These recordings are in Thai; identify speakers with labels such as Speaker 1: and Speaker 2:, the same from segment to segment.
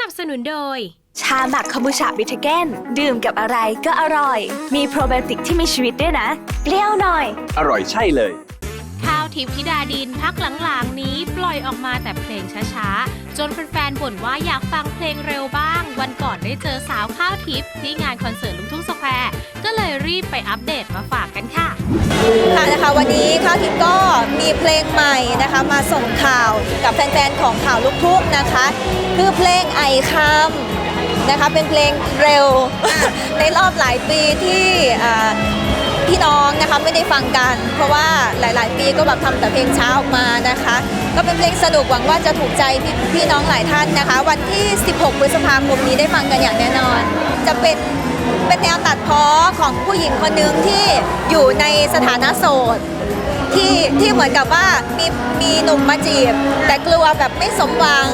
Speaker 1: นับสนุนโดย
Speaker 2: ชาหมักคอมบูชาบิทเกนดื่มกับอะไรก็อร่อย มีโปรไบโอติกที่มีชีวิตด้วยนะ เปรี้ยวหน่อย
Speaker 3: อร่อยใช่เลย
Speaker 1: ข้าวทิพย์ธิดาดินพักหลังๆนี้ปล่อยออกมาแต่เพลงช้าๆ จนแฟนๆบ่นว่าอยากฟังเพลงเร็วบ้าง วันก่อนได้เจอสาวข้าวทิพย์ที่งานคอนเสิร์ตลูกทุ่งสแควร์ก็เลยรีบไปอัปเดตมาฝากกันค่ะ
Speaker 4: ค่ะนะคะวันนี้ข้าวทิพย์ก็มีเพลงใหม่นะคะมาส่งข่าวกับแฟนๆของข่าวลูกทุ่งนะคะ คือเพลงไอคำนะคะเป็นเพลงเร็วในรอบหลายปีที่อ่า พี่น้องนะคะไม่ได้ฟังกัน เพราะว่าหลาย ๆ ปีก็แบบทำแต่เพลงช้าออกมานะคะ ก็เป็นเพลงสนุกหวังว่าจะถูกใจพี่พี่น้องหลายท่านนะคะ วันที่ 16 พฤษภาคมนี้ได้ฟังกันอย่างแน่นอน จะเป็นเป็นแนวตัดพ้อของผู้หญิงคนหนึ่งที่อยู่ในสถานะโสดที่ที่เหมือนกับว่ามีมีหนุ่มมาจีบ แต่กลัวแบบไม่สมหวัง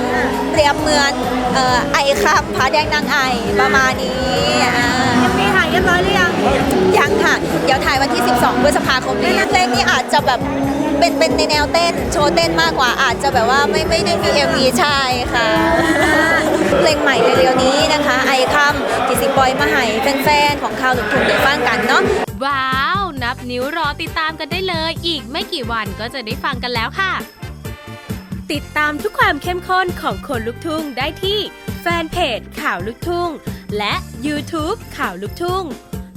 Speaker 4: เปรียบเหมือนเอ่อไอครับผาแดงนางไอประมาณนี้อ่า เดี๋ยวถ่ายวันที่ 12พฤษภาคมนี้เพลงนี้อาจจะแบบเป็นเป็นในแนวเต้นโชว์เต้นมากกว่าอาจจะแบบว่าไม่ไม่ได้มี MV ใช่ค่ะ เพลงใหม่เร็วๆนี้นะคะ ไอคัมที่สิปล่อยมาให้แฟนๆ ของข่าวลูกทุ่งได้ฟังกันเนาะ
Speaker 1: ว้าว นับนิ้วรอติดตามกันได้เลย อีกไม่กี่วันก็จะได้ฟังกันแล้วค่ะ ติดตามทุกความเข้มข้นของคนลุกทุ่งได้ที่แฟนเพจข่าวลุกทุ่ง และ YouTube ข่าวลุกทุ่ง